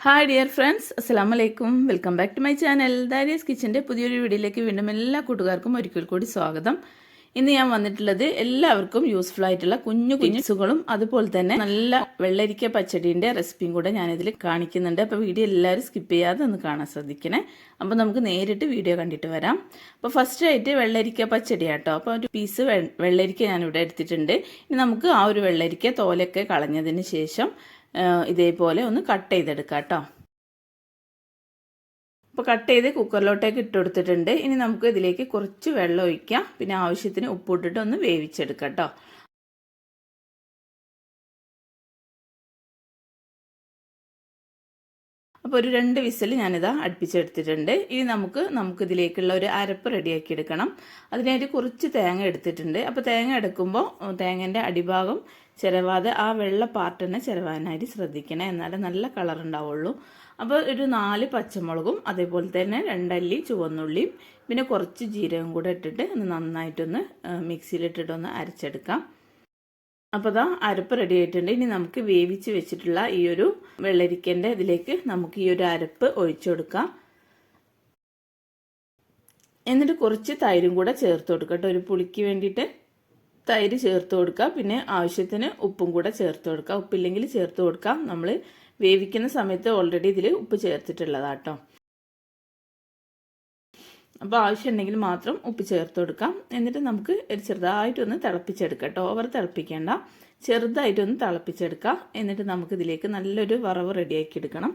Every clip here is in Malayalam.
ഹായ് ഡിയർ ഫ്രണ്ട്സ് അസ്സാം വലൈക്കും welcome back to my channel Darius കിച്ചന്റെ പുതിയൊരു വീഡിയോയിലേക്ക് വീണ്ടും എല്ലാ കൂട്ടുകാർക്കും ഒരിക്കൽ കൂടി സ്വാഗതം. ഇന്ന് ഞാൻ വന്നിട്ടുള്ളത് എല്ലാവർക്കും യൂസ്ഫുൾ ആയിട്ടുള്ള കുഞ്ഞു കുഞ്ഞുസുകളും അതുപോലെ തന്നെ നല്ല വെള്ളരിക്ക പച്ചടീന്റെ റെസിപ്പിയും കൂടെ ഞാനിതിൽ കാണിക്കുന്നുണ്ട്. അപ്പോൾ വീഡിയോ എല്ലാവരും സ്കിപ്പ് ചെയ്യാതെ ഒന്ന് കാണാൻ ശ്രദ്ധിക്കണേ. അപ്പോൾ നമുക്ക് നേരിട്ട് വീഡിയോ കണ്ടിട്ട് വരാം. അപ്പോൾ ഫസ്റ്റ് ആയിട്ട് വെള്ളരിക്ക പച്ചടി കേട്ടോ അപ്പോൾ ഒരു പീസ് വെള്ളരിക്ക ഞാനിവിടെ എടുത്തിട്ടുണ്ട്. ഇനി നമുക്ക് ആ ഒരു വെള്ളരിക്ക തോലൊക്കെ കളഞ്ഞതിന് ശേഷം ഇതേപോലെ ഒന്ന് കട്ട് ചെയ്തെടുക്കാം കേട്ടോ അപ്പോൾ കട്ട് ചെയ്ത് കുക്കറിലോട്ടേക്ക് ഇട്ട് കൊടുത്തിട്ടുണ്ട്. ഇനി നമുക്ക് ഇതിലേക്ക് കുറച്ച് വെള്ളം ഒഴിക്കാം. പിന്നെ ആവശ്യത്തിന് ഉപ്പിട്ടിട്ട് ഒന്ന് വേവിച്ചെടുക്കാം കേട്ടോ അപ്പോൾ ഒരു രണ്ട് വിസിൽ ഞാനിതാ അടുപ്പിച്ചെടുത്തിട്ടുണ്ട്. ഇനി നമുക്ക് നമുക്ക് ഇതിലേക്കുള്ള ഒരു അരപ്പ് റെഡിയാക്കി എടുക്കണം അതിനായിട്ട് കുറച്ച് തേങ്ങ എടുത്തിട്ടുണ്ട്. അപ്പോൾ തേങ്ങ എടുക്കുമ്പോൾ തേങ്ങേന്റെ അടിഭാഗം ചിരവാതെ ആ വെള്ള പാർട്ട് തന്നെ ചിരവാനായിട്ട് ശ്രദ്ധിക്കണം. എന്നാലേ നല്ല കളർ ഉണ്ടാവുള്ളൂ. അപ്പോൾ ഒരു നാല് പച്ചമുളകും അതേപോലെ തന്നെ രണ്ടല്ലി ചുവന്നുള്ളിയും പിന്നെ കുറച്ച് ജീരകം കൂടെ ഇട്ടിട്ട് നന്നായിട്ടൊന്ന് മിക്സിയിലിട്ടിട്ടൊന്ന് അരച്ചെടുക്കാം. അപ്പോൾ അതാ അരപ്പ് റെഡി ആയിട്ടുണ്ട്. ഇനി നമുക്ക് വേവിച്ച് വെച്ചിട്ടുള്ള ഈ ഒരു വെള്ളരിക്കന്റെ ഇതിലേക്ക് നമുക്ക് ഈ ഒരു അരപ്പ് ഒഴിച്ചു കൊടുക്കാം. എന്നിട്ട് കുറച്ച് തൈരും കൂടെ ചേർത്ത് കൊടുക്കട്ടെ. ഒരു പുളിക്ക് വേണ്ടിയിട്ട് തൈര് ചേർത്ത് കൊടുക്കുക. പിന്നെ ആവശ്യത്തിന് ഉപ്പും കൂടെ ചേർത്ത് കൊടുക്കുക. ഉപ്പില്ലെങ്കിൽ ചേർത്ത് കൊടുക്കാം. നമ്മൾ വേവിക്കുന്ന സമയത്ത് ഓൾറെഡി ഇതിൽ ഉപ്പ് ചേർത്തിട്ടുള്ളതാട്ടോ. അപ്പോൾ ആവശ്യമുണ്ടെങ്കിൽ മാത്രം ഉപ്പ് ചേർത്ത് കൊടുക്കാം. എന്നിട്ട് നമുക്ക് ഒരു ചെറുതായിട്ടൊന്ന് തിളപ്പിച്ചെടുക്കാം ഓവർ തിളപ്പിക്കേണ്ട. ചെറുതായിട്ടൊന്ന് തിളപ്പിച്ചെടുക്കാം. എന്നിട്ട് നമുക്ക് ഇതിലേക്ക് നല്ലൊരു വറവ് റെഡിയാക്കി എടുക്കണം.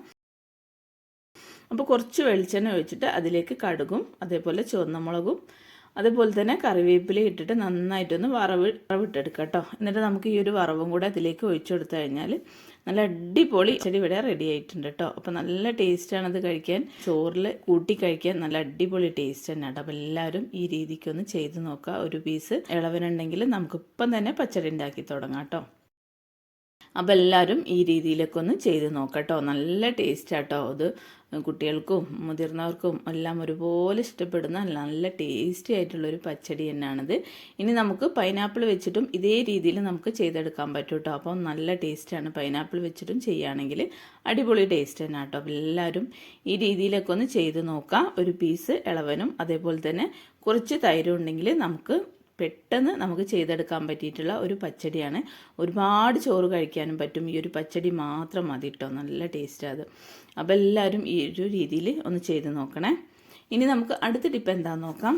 അപ്പോൾ കുറച്ച് വെളിച്ചെണ്ണ ഒഴിച്ചിട്ട് അതിലേക്ക് കടുകും അതേപോലെ ചുവന്ന മുളകും അതുപോലെ തന്നെ കറിവേപ്പില ഇട്ടിട്ട് നന്നായിട്ടൊന്ന് വറവ് വറവിട്ടെടുക്കുക കേട്ടോ എന്നിട്ട് നമുക്ക് ഈ ഒരു വറവും കൂടെ അതിലേക്ക് ഒഴിച്ചു കൊടുത്തു കഴിഞ്ഞാൽ നല്ല അടിപൊളി ചെടി ഇവിടെ റെഡി ആയിട്ടുണ്ട് കേട്ടോ അപ്പോൾ നല്ല ടേസ്റ്റാണ് അത് കഴിക്കാൻ. ചോറിൽ കൂട്ടി കഴിക്കാൻ നല്ല അടിപൊളി ടേസ്റ്റ് തന്നെ കേട്ടോ അപ്പോൾ എല്ലാവരും ഈ രീതിക്കൊന്ന് ചെയ്ത് നോക്കുക ഒരു പീസ് ഇളവനുണ്ടെങ്കിൽ നമുക്കിപ്പം തന്നെ പച്ചടി ഉണ്ടാക്കി തുടങ്ങാം കേട്ടോ അപ്പോൾ എല്ലാവരും ഈ രീതിയിലൊക്കെ ഒന്ന് ചെയ്ത് നോക്കാം കേട്ടോ നല്ല ടേസ്റ്റ് ആട്ടോ അത് കുട്ടികൾക്കും മുതിർന്നവർക്കും എല്ലാം ഒരുപോലെ ഇഷ്ടപ്പെടുന്ന നല്ല ടേസ്റ്റി ആയിട്ടുള്ളൊരു പച്ചടി തന്നെയാണിത്. ഇനി നമുക്ക് പൈനാപ്പിൾ വെച്ചിട്ടും ഇതേ രീതിയിൽ നമുക്ക് ചെയ്തെടുക്കാൻ പറ്റും കേട്ടോ അപ്പം നല്ല ടേസ്റ്റാണ് പൈനാപ്പിൾ വെച്ചിട്ടും ചെയ്യുകയാണെങ്കിൽ അടിപൊളി ടേസ്റ്റ് തന്നെ കേട്ടോ എല്ലാവരും ഈ രീതിയിലൊക്കെ ഒന്ന് ചെയ്ത് നോക്കാം. ഒരു പീസ് ഇളവനും അതേപോലെ തന്നെ കുറച്ച് തൈരും ഉണ്ടെങ്കിൽ നമുക്ക് പെട്ടെന്ന് നമുക്ക് ചെയ്തെടുക്കാൻ പറ്റിയിട്ടുള്ള ഒരു പച്ചടിയാണ്. ഒരുപാട് ചോറ് കഴിക്കാനും പറ്റും. ഈ ഒരു പച്ചടി മാത്രം മതി കേട്ടോ നല്ല ടേസ്റ്റ് അത്. അപ്പോൾ എല്ലാവരും ഈ ഒരു രീതിയിൽ ഒന്ന് ചെയ്ത് നോക്കണേ. ഇനി നമുക്ക് അടുത്ത ടിപ്പ് എന്താണെന്ന് നോക്കാം.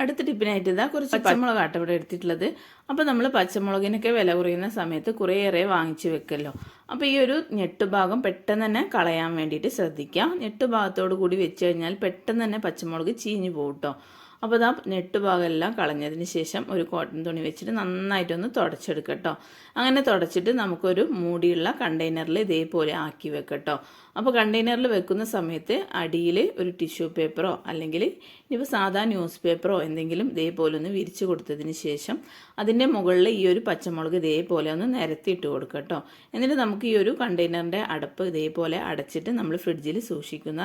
അടുത്ത ടിപ്പിനായിട്ട് ഇതാ കുറച്ച് പച്ചമുളക് ആട്ടം ഇവിടെ എടുത്തിട്ടുള്ളത്. അപ്പോൾ നമ്മൾ പച്ചമുളകിനൊക്കെ വില കുറയുന്ന സമയത്ത് കുറേയേറെ വാങ്ങിച്ചു വെക്കല്ലോ. അപ്പോൾ ഈ ഒരു ഞെട്ടുഭാഗം പെട്ടെന്ന് തന്നെ കളയാൻ വേണ്ടിയിട്ട് ശ്രദ്ധിക്കാം ഞെട്ടുഭാഗത്തോടു കൂടി വെച്ച് കഴിഞ്ഞാൽ പെട്ടെന്ന് തന്നെ പച്ചമുളക് ചീഞ്ഞു പോകും കേട്ടോ അപ്പോൾ ഇതാ നെട്ട് ഭാഗമെല്ലാം കളഞ്ഞതിന് ശേഷം ഒരു കോട്ടൺ തുണി വെച്ചിട്ട് നന്നായിട്ടൊന്ന് തുടച്ചെടുക്കട്ടോ കേട്ടോ അങ്ങനെ തുടച്ചിട്ട് നമുക്കൊരു മൂടിയുള്ള കണ്ടെയ്നറിൽ ഇതേപോലെ ആക്കി വെക്കട്ടോ അപ്പോൾ കണ്ടെയ്നറിൽ വെക്കുന്ന സമയത്ത് അടിയിൽ ഒരു ടിഷ്യൂ പേപ്പറോ അല്ലെങ്കിൽ ഇനിയിപ്പോൾ സാധാ ന്യൂസ് പേപ്പറോ എന്തെങ്കിലും ഇതേപോലെ ഒന്ന് വിരിച്ചു കൊടുത്തതിന് ശേഷം അതിന്റെ മുകളിൽ ഈ ഒരു പച്ചമുളക് ഇതേപോലെ ഒന്ന് നിരത്തിയിട്ട് കൊടുക്കട്ടോ കേട്ടോ എന്നിട്ട് നമുക്ക് ഈ ഒരു കണ്ടെയ്നറിന്റെ അടപ്പ് ഇതേപോലെ അടച്ചിട്ട് നമ്മൾ ഫ്രിഡ്ജിൽ സൂക്ഷിക്കുന്ന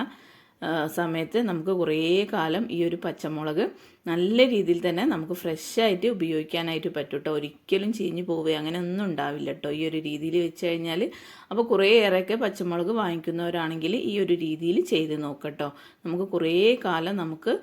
സമയത്ത് നമുക്ക് കുറേ കാലം ഈ ഒരു പച്ചമുളക് നല്ല രീതിയിൽ തന്നെ നമുക്ക് ഫ്രഷ് ആയിട്ട് ഉപയോഗിക്കാനായിട്ട് പറ്റും കേട്ടോ ഒരിക്കലും ചീഞ്ഞു പോവുക അങ്ങനെ ഒന്നും ഉണ്ടാവില്ല കേട്ടോ ഈ ഒരു രീതിയിൽ വെച്ച് കഴിഞ്ഞാൽ അപ്പോൾ കുറേ ഏറെയൊക്കെ പച്ചമുളക് വാങ്ങിക്കുന്നവരാണെങ്കിൽ ഈ ഒരു രീതിയിൽ ചെയ്ത് നോക്കട്ടോ നമുക്ക് കുറേ കാലം നമുക്ക്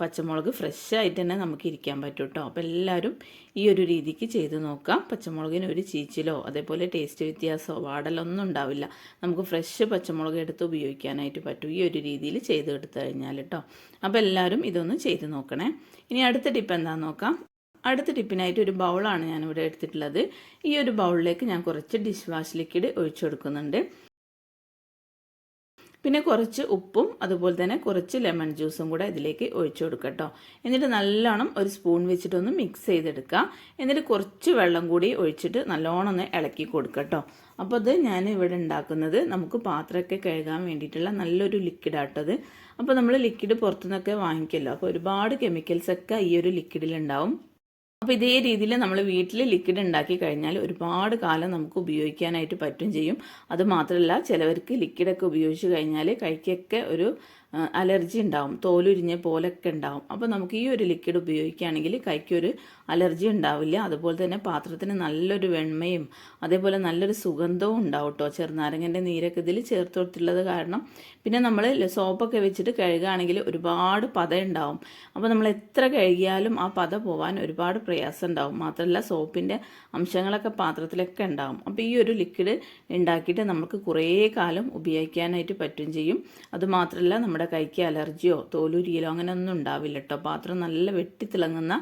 പച്ചമുളക് ഫ്രഷ് ആയിട്ട് തന്നെ നമുക്ക് ഇരിക്കാൻ പറ്റും കേട്ടോ അപ്പോൾ എല്ലാവരും ഈ ഒരു രീതിക്ക് ചെയ്ത് നോക്കാം. പച്ചമുളകിന് ഒരു ചീച്ചിലോ അതേപോലെ ടേസ്റ്റ് വ്യത്യാസമോ വാടലൊന്നും ഉണ്ടാവില്ല. നമുക്ക് ഫ്രഷ് പച്ചമുളക് എടുത്ത് ഉപയോഗിക്കാനായിട്ട് പറ്റും. ഈ ഒരു രീതിയിൽ ചെയ്ത് എടുത്തു കഴിഞ്ഞാൽ കേട്ടോ അപ്പോൾ എല്ലാവരും ഇതൊന്ന് ചെയ്ത് നോക്കണേ. ഇനി അടുത്ത ടിപ്പ് എന്താണെന്ന് നോക്കാം. അടുത്ത ടിപ്പിനായിട്ട് ഒരു ബൗളാണ് ഞാനിവിടെ എടുത്തിട്ടുള്ളത്. ഈ ഒരു ബൗളിലേക്ക് ഞാൻ കുറച്ച് ഡിഷ് വാഷ് ലിക്വിഡ് ഒഴിച്ചു കൊടുക്കുന്നുണ്ട്. പിന്നെ കുറച്ച് ഉപ്പും അതുപോലെ തന്നെ കുറച്ച് ലെമൺ ജ്യൂസും കൂടെ ഇതിലേക്ക് ഒഴിച്ചു കൊടുക്കട്ടോ എന്നിട്ട് നല്ലോണം ഒരു സ്പൂൺ വെച്ചിട്ടൊന്ന് മിക്സ് ചെയ്തെടുക്കുക എന്നിട്ട് കുറച്ച് വെള്ളം കൂടി ഒഴിച്ചിട്ട് നല്ലോണം ഒന്ന് ഇളക്കി കൊടുക്കട്ടോ അപ്പോൾ അത് ഞാൻ ഇവിടെ ഉണ്ടാക്കുന്നത് നമുക്ക് പാത്രമൊക്കെ കഴുകാൻ വേണ്ടിയിട്ടുള്ള നല്ലൊരു ലിക്വിഡ് ആട്ടത് അപ്പോൾ നമ്മൾ ലിക്വിഡ് പുറത്തുനിന്നൊക്കെ വാങ്ങിക്കല്ലോ. അപ്പോൾ ഒരുപാട് കെമിക്കൽസൊക്കെ ഈ ഒരു ലിക്വിഡിലുണ്ടാവും അപ്പോൾ ഇതേ രീതിയിൽ നമ്മൾ വീട്ടിൽ ലിക്വിഡ് ഉണ്ടാക്കി കഴിഞ്ഞാൽ ഒരുപാട് കാലം നമുക്ക് ഉപയോഗിക്കാനായിട്ട് പറ്റും ചെയ്യും. അത് മാത്രമല്ല ചിലവർക്ക് ലിക്വിഡൊക്കെ ഉപയോഗിച്ച് കഴിഞ്ഞാൽ കൈക്കൊക്കെ ഒരു അലർജി ഉണ്ടാവും തോലുരിഞ്ഞ പോലൊക്കെ ഉണ്ടാവും. അപ്പോൾ നമുക്ക് ഈ ഒരു ലിക്വിഡ് ഉപയോഗിക്കുകയാണെങ്കിൽ കൈക്കൊരു അലർജി ഉണ്ടാവില്ല. അതുപോലെ തന്നെ പാത്രത്തിന് നല്ലൊരു വെണ്മയും അതേപോലെ നല്ലൊരു സുഗന്ധവും ഉണ്ടാവും കേട്ടോ ചെറുനാരങ്ങന്റെ നീരൊക്കെ ഇതിൽ ചേർത്ത് കൊടുത്തിട്ടുള്ളത് കാരണം പിന്നെ നമ്മൾ സോപ്പൊക്കെ വെച്ചിട്ട് കഴുകുകയാണെങ്കിൽ ഒരുപാട് പത ഉണ്ടാവും. അപ്പോൾ നമ്മൾ എത്ര കഴുകിയാലും ആ പത പോവാൻ ഒരുപാട് പ്രയാസം ഉണ്ടാവും. മാത്രമല്ല സോപ്പിന്റെ അംശങ്ങളൊക്കെ പാത്രത്തിലൊക്കെ ഉണ്ടാവും. അപ്പോൾ ഈ ഒരു ലിക്വിഡ് ഉണ്ടാക്കിയിട്ട് നമുക്ക് കുറേ കാലം ഉപയോഗിക്കാനായിട്ട് പറ്റും ചെയ്യും. അതുമാത്രമല്ല നമ്മുടെ കൈക്ക് അലർജിയോ തോലുരിയിലോ അങ്ങനെയൊന്നും ഉണ്ടാവില്ല കേട്ടോ പാത്രം നല്ല വെട്ടിത്തിളങ്ങുന്ന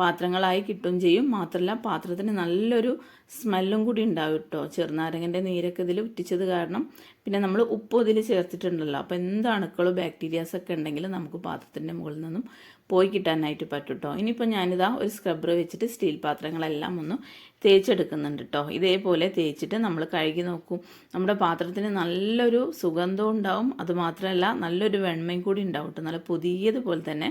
പാത്രങ്ങളായി കിട്ടും ചെയ്യും. മാത്രമല്ല പാത്രത്തിന് നല്ലൊരു സ്മെല്ലും കൂടി ഉണ്ടാവും കേട്ടോ ചെറുനാരങ്ങന്റെ നീരൊക്കെ ഇതിൽ ഉറ്റിച്ചത് കാരണം പിന്നെ നമ്മൾ ഉപ്പ് ഇതിൽ ചേർത്തിട്ടുണ്ടല്ലോ. അപ്പോൾ എന്ത് അണുക്കളും ഒക്കെ ഉണ്ടെങ്കിൽ നമുക്ക് പാത്രത്തിന്റെ മുകളിൽ നിന്നും പോയി കിട്ടാനായിട്ട് പറ്റും കേട്ടോ ഇനിയിപ്പോൾ ഞാനിതാ ഒരു സ്ക്രബ്ബർ വെച്ചിട്ട് സ്റ്റീൽ പാത്രങ്ങളെല്ലാം ഒന്ന് തേച്ചെടുക്കുന്നുണ്ട് കേട്ടോ ഇതേപോലെ തേച്ചിട്ട് നമ്മൾ കഴുകി നോക്കും. നമ്മുടെ പാത്രത്തിന് നല്ലൊരു സുഗന്ധവും ഉണ്ടാവും. അതുമാത്രമല്ല നല്ലൊരു വെണ്മയും കൂടി ഉണ്ടാവും കേട്ടോ നല്ല പുതിയതുപോലെ തന്നെ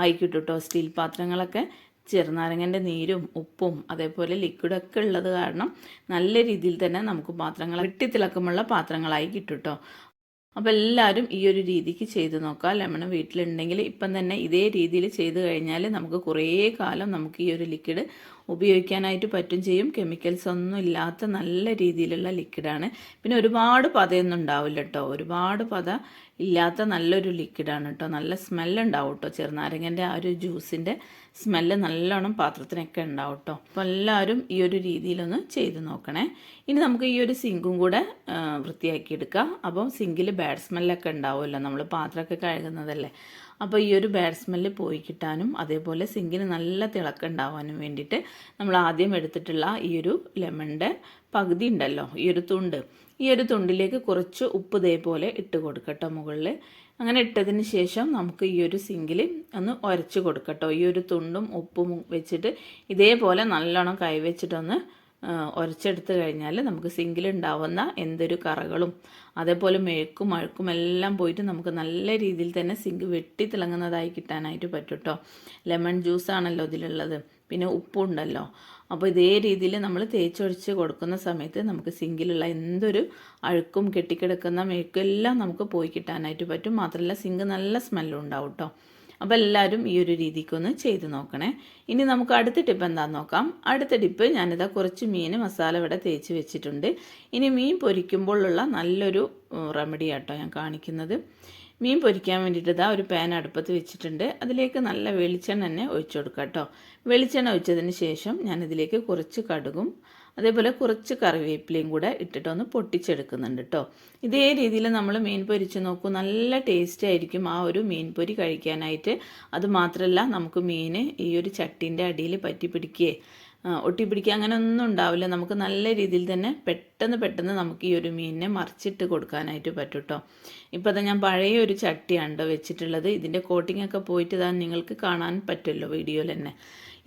ആയിക്കിട്ടും കേട്ടോ സ്റ്റീൽ പാത്രങ്ങളൊക്കെ ചെറുനാരങ്ങന്റെ നീരും ഉപ്പും അതേപോലെ ലിക്വിഡൊക്കെ ഉള്ളത് കാരണം നല്ല രീതിയിൽ തന്നെ നമുക്ക് പാത്രങ്ങൾ വെട്ടിത്തിളക്കമുള്ള പാത്രങ്ങളായി കിട്ടും കേട്ടോ അപ്പോൾ എല്ലാവരും ഈ ഒരു രീതിക്ക് ചെയ്ത് നോക്കുക ലെമൺ വീട്ടിലുണ്ടെങ്കിൽ ഇപ്പം തന്നെ ഇതേ രീതിയിൽ ചെയ്ത് കഴിഞ്ഞാൽ നമുക്ക് കുറേ കാലം നമുക്ക് ഈ ഒരു ലിക്വിഡ് ഉപയോഗിക്കാനായിട്ട് പറ്റും ചെയ്യും. കെമിക്കൽസ് ഒന്നും ഇല്ലാത്ത നല്ല രീതിയിലുള്ള ലിക്വിഡാണ് പിന്നെ ഒരുപാട് പതയൊന്നും ഉണ്ടാവില്ല കേട്ടോ ഒരുപാട് പത ഇല്ലാത്ത നല്ലൊരു ലിക്വിഡാണ് കേട്ടോ നല്ല സ്മെല്ലുണ്ടാവും കേട്ടോ ചെറുനാരങ്ങന്റെ ആ ഒരു ജ്യൂസിന്റെ സ്മെല്ല് നല്ലോണം പാത്രത്തിനൊക്കെ ഉണ്ടാവും കേട്ടോ അപ്പോൾ എല്ലാവരും ഈ ഒരു രീതിയിലൊന്ന് ചെയ്ത് നോക്കണേ. ഇനി നമുക്ക് ഈ ഒരു സിങ്കും കൂടെ വൃത്തിയാക്കിയെടുക്കാം അപ്പം സിങ്കിൽ ബാഡ് സ്മെല്ലൊക്കെ ഉണ്ടാവുമല്ലോ. നമ്മൾ പാത്രമൊക്കെ കഴുകുന്നതല്ലേ. അപ്പോൾ ഈ ഒരു ബാഡ് സ്മെല്ല് പോയി കിട്ടാനും അതേപോലെ സിങ്കിന് നല്ല തിളക്കുണ്ടാവാനും വേണ്ടിയിട്ട് നമ്മൾ ആദ്യം എടുത്തിട്ടുള്ള ഈ ഒരു ലെമണിന്റെ പകുതി ഉണ്ടല്ലോ ഈ ഒരു തുണ്ട്. ഈ ഒരു തുണ്ടിലേക്ക് കുറച്ച് ഉപ്പ് ഇതേപോലെ ഇട്ട് കൊടുക്കട്ടോ മുകളിൽ. അങ്ങനെ ഇട്ടതിന് ശേഷം നമുക്ക് ഈ ഒരു സിങ്കിൽ ഒന്ന് ഉരച്ച് കൊടുക്കട്ടോ ഈ ഒരു തുണ്ടും ഉപ്പും വെച്ചിട്ട് ഇതേപോലെ നല്ലോണം കൈവച്ചിട്ടൊന്ന് ഉരച്ചെടുത്ത് കഴിഞ്ഞാൽ നമുക്ക് സിങ്കിലുണ്ടാവുന്ന എന്തൊരു കറകളും അതേപോലെ മെഴുക്കും അഴുക്കും എല്ലാം പോയിട്ട് നമുക്ക് നല്ല രീതിയിൽ തന്നെ സിങ്ക് വെട്ടി തിളങ്ങുന്നതായി കിട്ടാനായിട്ട് പറ്റും കേട്ടോ ലെമൺ ജ്യൂസ് ആണല്ലോ ഇതിലുള്ളത്. പിന്നെ ഉപ്പുണ്ടല്ലോ. അപ്പോൾ ഇതേ രീതിയിൽ നമ്മൾ തേച്ചൊഴിച്ച് കൊടുക്കുന്ന സമയത്ത് നമുക്ക് സിങ്കിലുള്ള എന്തൊരു അഴുക്കും കെട്ടിക്കിടക്കുന്ന മെഴുക്കും എല്ലാം നമുക്ക് പോയി കിട്ടാനായിട്ട് പറ്റും. മാത്രമല്ല സിങ്ക് നല്ല സ്മെല്ലും ഉണ്ടാവും കേട്ടോ അപ്പോൾ എല്ലാവരും ഈ ഒരു രീതിക്കൊന്ന് ചെയ്ത് നോക്കണേ. ഇനി നമുക്ക് അടുത്ത ടിപ്പ് എന്താണെന്ന് നോക്കാം. അടുത്ത ടിപ്പ് ഞാനിതാ കുറച്ച് മീൻ മസാല ഇവിടെ തേച്ച് വെച്ചിട്ടുണ്ട്. ഇനി മീൻ പൊരിക്കുമ്പോഴുള്ള നല്ലൊരു റെമഡി ആട്ടോ ഞാൻ കാണിക്കുന്നത്. മീൻ പൊരിക്കാൻ വേണ്ടിയിട്ട് ഇതാ ഒരു പാൻ അടുപ്പത്ത് വെച്ചിട്ടുണ്ട്. അതിലേക്ക് നല്ല വെളിച്ചെണ്ണ തന്നെ ഒഴിച്ചു കൊടുക്കാം കേട്ടോ വെളിച്ചെണ്ണ ഒഴിച്ചതിന് ശേഷം ഞാനിതിലേക്ക് കുറച്ച് കടുകും അതേപോലെ കുറച്ച് കറിവേപ്പിലയും കൂടെ ഇട്ടിട്ടൊന്ന് പൊട്ടിച്ചെടുക്കുന്നുണ്ട് കേട്ടോ ഇതേ രീതിയിൽ നമ്മൾ മീൻ പൊരിച്ച് നോക്കൂ. നല്ല ടേസ്റ്റ് ആയിരിക്കും ആ ഒരു മീൻ പൊരി കഴിക്കാനായിട്ട്. അത് മാത്രമല്ല നമുക്ക് മീൻ ഈ ഒരു ചട്ടീന്റെ അടിയിൽ പറ്റി പിടിക്കുകയെ ഒട്ടിപ്പിടിക്കുക അങ്ങനെ ഒന്നും ഉണ്ടാവില്ല. നമുക്ക് നല്ല രീതിയിൽ തന്നെ പെട്ടെന്ന് പെട്ടെന്ന് നമുക്ക് ഈ ഒരു മീനിനെ മറിച്ചിട്ട് കൊടുക്കാനായിട്ട് പറ്റും കേട്ടോ ഇപ്പോൾ അത് ഞാൻ പഴയ ഒരു ചട്ടിയാണ് ട്ടോ വെച്ചിട്ടുള്ളത്. ഇതിന്റെ കോട്ടിംഗ് ഒക്കെ പോയിട്ട് ഇതാ നിങ്ങൾക്ക് കാണാൻ പറ്റുമല്ലോ വീഡിയോയിൽ തന്നെ.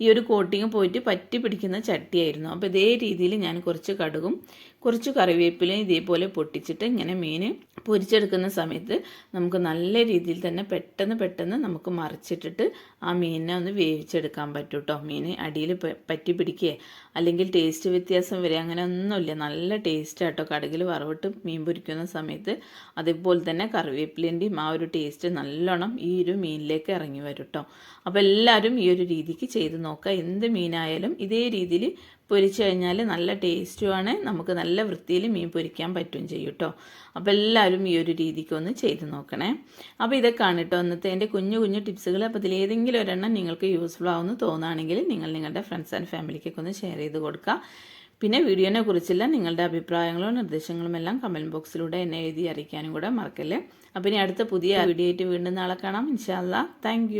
ഈ ഒരു കോട്ടിങ് പോയിട്ട് പറ്റി പിടിക്കുന്ന ചട്ടിയായിരുന്നു. അപ്പോൾ ഇതേ രീതിയിൽ ഞാൻ കുറച്ച് കടുകും കുറച്ച് കറിവേപ്പിലയും ഇതേപോലെ പൊട്ടിച്ചിട്ട് ഇങ്ങനെ മീൻ പൊരിച്ചെടുക്കുന്ന സമയത്ത് നമുക്ക് നല്ല രീതിയിൽ തന്നെ പെട്ടെന്ന് പെട്ടെന്ന് നമുക്ക് മറിച്ചിട്ടിട്ട് ആ മീനിനെ ഒന്ന് വേവിച്ചെടുക്കാൻ പറ്റും കേട്ടോ മീൻ അടിയിൽ പറ്റി പിടിക്കുകയെ അല്ലെങ്കിൽ ടേസ്റ്റ് വ്യത്യാസം വരെ അങ്ങനെ ഒന്നുമില്ല. നല്ല ടേസ്റ്റ് ആട്ടോ കടകിൽ വറവിട്ട് മീൻ പൊരിക്കുന്ന സമയത്ത് അതേപോലെ തന്നെ കറിവേപ്പിലേന്റെയും ആ ഒരു ടേസ്റ്റ് നല്ലോണം ഈ ഒരു മീനിലേക്ക് ഇറങ്ങി വരും കേട്ടോ അപ്പോൾ എല്ലാവരും ഈ ഒരു രീതിക്ക് ചെയ്ത് നോക്കുക എന്ത് മീനായാലും ഇതേ രീതിയിൽ പൊരിച്ചു കഴിഞ്ഞാൽ നല്ല ടേസ്റ്റുമാണ്. നമുക്ക് നല്ല വൃത്തിയിൽ മീൻ പൊരിക്കാൻ പറ്റും ചെയ്യും കേട്ടോ അപ്പോൾ എല്ലാവരും ഈ ഒരു രീതിക്ക് ഒന്ന് ചെയ്ത് നോക്കണേ. അപ്പോൾ ഇതൊക്കെയാണ് കേട്ടോ ഇന്നത്തെ എന്റെ കുഞ്ഞു കുഞ്ഞു ടിപ്സുകൾ. അപ്പോൾ ഇതിലേതെങ്കിലും ഒരെണ്ണം നിങ്ങൾക്ക് യൂസ്ഫുൾ ആവുമെന്ന് തോന്നുകയാണെങ്കിൽ നിങ്ങൾ നിങ്ങളുടെ ഫ്രണ്ട്സ് ആൻഡ് ഫാമിലിക്കൊക്കെ ഒന്ന് ഷെയർ ചെയ്ത് കൊടുക്കുക പിന്നെ വീഡിയോനെ കുറിച്ചുള്ള നിങ്ങളുടെ അഭിപ്രായങ്ങളും നിർദ്ദേശങ്ങളും എല്ലാം കമന്റ് ബോക്സിലൂടെ എന്നെ എഴുതി അറിയിക്കാനും കൂടെ മറക്കല്ലേ. അപ്പോൾ ഇനി അടുത്ത പുതിയ വീഡിയോ ആയിട്ട് വീണ്ടും നാളെ കാണാം. ഇൻഷാല്ല താങ്ക്